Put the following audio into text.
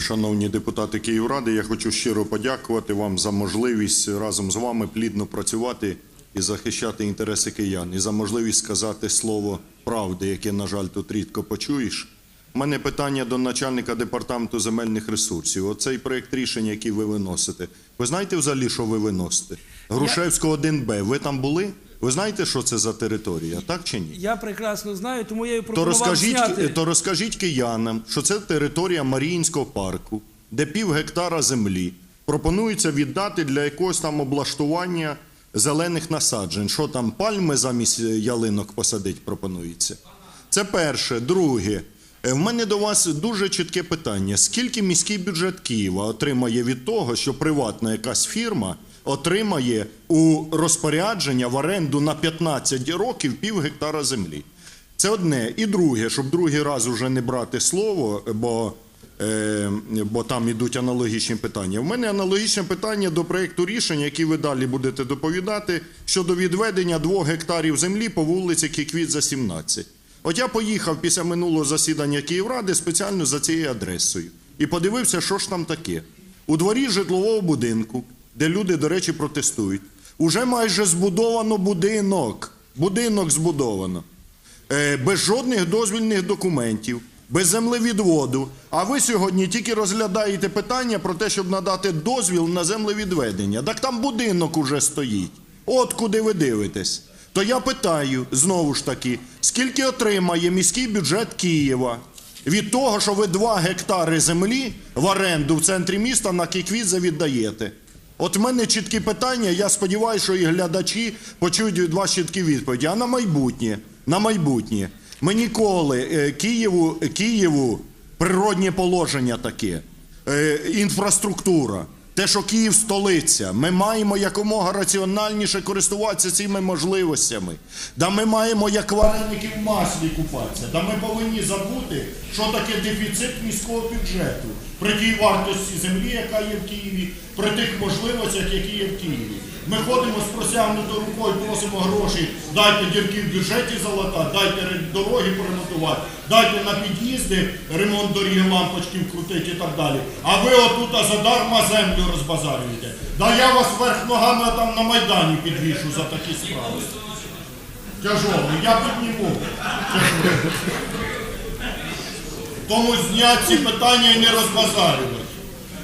Шановні депутати Київради, я хочу щиро подякувати вам за можливість разом з вами плідно працювати і захищати інтереси киян, і за можливість сказати слово правди, яке, на жаль, тут рідко почуєш. У мене питання до начальника департаменту земельних ресурсів. Оцей проєкт рішення, який ви виносите. Ви знаєте взагалі, що ви виносите? Грушевського 1Б. Ви там були? Ви знаєте, що це за територія, так чи ні? Я прекрасно знаю, тому я і То пропонував розкажіть, зняти. то розкажіть киянам, що це територія Маріїнського парку, де пів гектара землі пропонується віддати для якогось там облаштування зелених насаджень. Що там, пальми замість е, ялинок посадить пропонується? Це перше. Друге. Е, В мене до вас дуже чітке питання. Скільки міський бюджет Києва отримає від того, що приватна якась фірма отримає у розпорядження в оренду на 15 років пів гектара землі? Це одне. І друге, щоб другий раз уже не брати слово, бо, е, бо там ідуть аналогічні питання. У мене аналогічне питання до проєкту рішення, який ви далі будете доповідати, щодо відведення двох гектарів землі по вулиці Кіквіт за 17. От я поїхав після минулого засідання Київради спеціально за цією адресою і подивився, що ж там таке. У дворі житлового будинку, де люди, до речі, протестують, уже майже збудовано будинок. Будинок збудовано. Е, без жодних дозвільних документів, без землевідводу. А ви сьогодні тільки розглядаєте питання про те, щоб надати дозвіл на землевідведення. Так там будинок уже стоїть. От куди ви дивитесь. То я питаю знову ж таки, скільки отримає міський бюджет Києва від того, що ви 2 гектари землі в оренду в центрі міста на Кіквідзе віддаєте? От в мене чіткі питання. Я сподіваюся, що і глядачі почують від вас чіткі відповіді. А на майбутнє, на майбутнє. Ми ніколи е, Києву, Києву природнє положення таке, е, інфраструктура. Те, що Київ столиця, ми маємо якомога раціональніше користуватися цими можливостями. Да ми маємо як вареники в маслі купатися. Да ми повинні забути, що таке дефіцит міського бюджету при тій вартості землі, яка є в Києві, при тих можливостях, які є в Києві. Ми ходимо з простягнутою рукою, просимо гроші, дайте дірки в бюджеті залатати, дайте дороги поремонтувати, дайте на під'їзди ремонт доріг, лампочки вкрутити і так далі. А ви отут задарма землю розбазарюєте. Да я вас вверх ногами там на Майдані підвішу за такі справи. Тяжоло, я підніму. Тяжоло. Тому зняти ці питання і не розбазарювати.